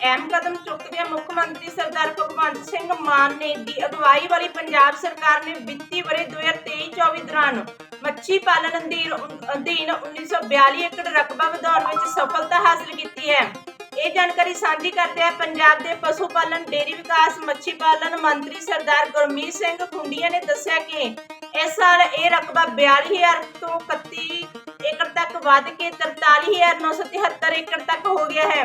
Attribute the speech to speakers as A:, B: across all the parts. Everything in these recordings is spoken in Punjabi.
A: ਅਹਿਮ ਕਦਮ ਚੁੱਕਦਿਆਂ ਮੁੱਖ ਮੰਤਰੀ ਸਰਦਾਰ ਭਗਵੰਤ ਸਿੰਘ ਮਾਨ ਨੇ ਦੀ ਅਗਵਾਈ ਵਾਲੀ ਪੰਜਾਬ ਸਰਕਾਰ ਨੇ ਵਿੱਤੀ ਵਰੇ 2023-24 ਦੌਰਾਨ ਮੱਛੀ ਪਾਲਣ ਅਧੀਨ 1942 ਏਕੜ ਰਕਬਾ ਵਧਾਉਣ ਵਿੱਚ ਸਫਲਤਾ ਹਾਸਲ ਕੀਤੀ ਹੈ। ਇਹ ਜਾਣਕਾਰੀ ਸਾਂਝੀ ਕਰਦੇ ਆ ਪੰਜਾਬ ਦੇ ਪਸ਼ੂ ਪਾਲਣ ਡੇਰੀ ਵਿਕਾਸ, ਮੱਛੀ ਪਾਲਣ ਮੰਤਰੀ ਸਰਦਾਰ ਗੁਰਮੀਤ ਸਿੰਘ ਖੁੰਡੀਆਂ ਨੇ ਦੱਸਿਆ ਕਿ ਇਸ ਸਾਲ ਇਹ ਰਕਬਾ 42000 ਤੋਂ 31 ਏਕੜ ਤੱਕ ਵੱਧ ਕੇ 43973 ਏਕੜ ਤੱਕ ਹੋ ਗਿਆ ਹੈ।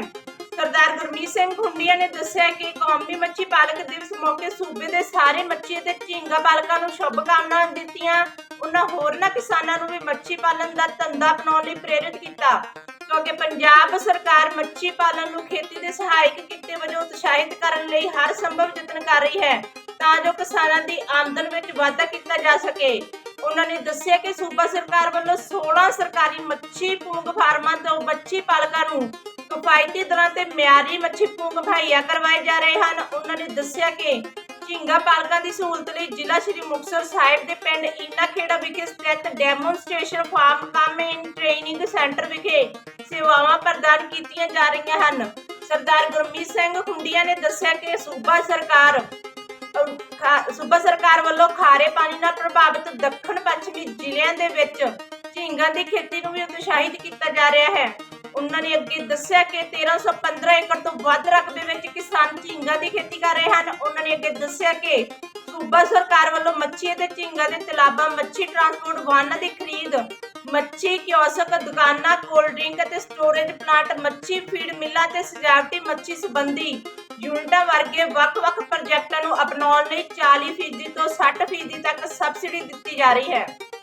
A: ਸਰਦਾਰ ਗੁਰਮੀਤ ਸਿੰਘ ਖੁੰਡੀਆਂ ਨੇ ਦੱਸਿਆ ਕਿ ਕੌਮੀ ਮੱਛੀ ਪਾਲਕ ਦਿਵਸ ਮੌਕੇ ਸੂਬੇ ਦੇ ਸਾਰੇ ਮੱਛੀ ਅਤੇ ਝੀਂਗਾ ਪਾਲਕਾਂ ਨੂੰ ਸ਼ੁਭ ਕਾਮਨਾਵਾਂ ਦਿੱਤੀਆਂ ਉਹਨਾਂ ਹੋਰਨਾਂ ਕਿਸਾਨਾਂ ਨੂੰ ਵੀ ਮੱਛੀ ਪਾਲਣ ਦਾ ਧੰਦਾ ਅਪਣਾਉਣ ਲਈ ਪ੍ਰੇਰਿਤ ਕੀਤਾ। ਕਿਉਂਕਿ ਪੰਜਾਬ ਸਰਕਾਰ ਮੱਛੀ ਪਾਲਣ ਨੂੰ ਖੇਤੀ ਦੇ ਸਹਾਇਕ ਕਿੱਤੇ ਵਜੋਂ ਉਤਸ਼ਾਹਿਤ ਕਰਨ ਲਈ ਹਰ ਸੰਭਵ ਯਤਨ ਕਰ ਰਹੀ ਹੈ, ਤਾਂ ਜੋ ਕਿਸਾਨਾਂ ਦੀ ਆਮਦਨ ਵਿੱਚ ਵਾਧਾ ਕੀਤਾ ਜਾ ਸਕੇ। ਉਹਨਾਂ ਨੇ ਦੱਸਿਆ ਕਿ ਸੂਬਾ ਸਰਕਾਰ ਵੱਲੋਂ 16 ਸਰਕਾਰੀ ਮੱਛੀ ਪੂੰਗ ਫਾਰਮਾਂ ਤੋਂ ਮੱਛੀ ਪਾਲਕਾਂ ਨੂੰ ਕਿਫਾਇਤੀ ਦਰਾਂ ਤੇ ਮਿਆਰੀ ਮੱਛੀ ਪੂੰਗ ਮੁਹੱਈਆ ਕਰਵਾਏ ਜਾ ਰਹੇ ਹਨ। ਉਹਨਾਂ ਨੇ ਦੱਸਿਆ ਕਿ ਝੀਂਗਾ ਪਾਲਕਾਂ ਦੀ ਸਹੂਲਤ ਲਈ ਜ਼ਿਲ੍ਹਾ ਸ਼੍ਰੀ ਮੁਕਤਸਰ ਸਾਹਿਬ ਦੇ ਪਿੰਡ ਈਨਾ ਵਿਖੇ ਸਥਿਤ demonstration farm cum in training centre ਵਿਖੇ ਸੇਵਾਵਾਂ ਪ੍ਰਦਾਨ ਕੀਤੀਆਂ ਜਾ ਰਹੀਆਂ ਹਨ। ਸਰਦਾਰ ਗੁਰਮੀਤ ਸਿੰਘ ਖੁੰਡੀਆਂ ਨੇ ਦੱਸਿਆ ਕਿ ਸੂਬਾ ਸਰਕਾਰ ਸੂਬਾ ਸਰਕਾਰ ਵੱਲੋਂ ਖਾਰੇ ਪਾਣੀ ਨਾਲ ਪ੍ਰਭਾਵਿਤ ਦੱਖਣ ਪੱਛਮੀ ਜ਼ਿਲ੍ਹਿਆਂ ਦੇ ਵਿੱਚ ਝੀਂਗਾਂ ਦੀ ਖੇਤੀ ਨੂੰ ਵੀ ਉਤਸ਼ਾਹਿਤ ਕੀਤਾ ਜਾ ਰਿਹਾ ਹੈ। ਉਹਨਾਂ ਨੇ ਅੱਗੇ ਦੱਸਿਆ ਕਿ 1315 ਏਕੜ ਤੋਂ ਵੱਧ ਰਕਬੇ ਵਿੱਚ ਕਿਸਾਨ ਝੀਂਗਾਂ ਦੀ ਖੇਤੀ ਕਰ ਰਹੇ ਹਨ। ਉਹਨਾਂ ਨੇ ਅੱਗੇ ਦੱਸਿਆ ਕਿ ਸੂਬਾ ਸਰਕਾਰ ਵੱਲੋਂ ਮੱਛੀ ਅਤੇ ਝੀਂਗਾਂ ਦੇ ਤਲਾਬਾਂ, ਮੱਛੀ ਟਰਾਂਸਪੋਰਟ ਵਾਹਨਾਂ ਦੀ ਖਰੀਦ, ਮੱਛੀ ਕਿਓਸਕ ਦੁਕਾਨਾਂ ਕੋਲਡ ਡਰਿੰਕ ਅਤੇ ਸਟੋਰੇਜ ਪਲਾਂਟ ਮੱਛੀ ਫੀਡ ਮਿੱਲਾਂ ਤੇ ਸਜਾਵਟੀ ਮੱਛੀ ਸੰਬੰਧੀ ਯੂਨਿਟਾਂ ਵਰਗੇ ਵੱਖ-ਵੱਖ ਪ੍ਰੋਜੈਕਟਾਂ ਨੂੰ ਅਪਣਾਉਣ ਲਈ 40% ਤੋਂ 60% ਤੱਕ ਸਬਸਿਡੀ ਦਿੱਤੀ ਜਾ ਰਹੀ ਹੈ।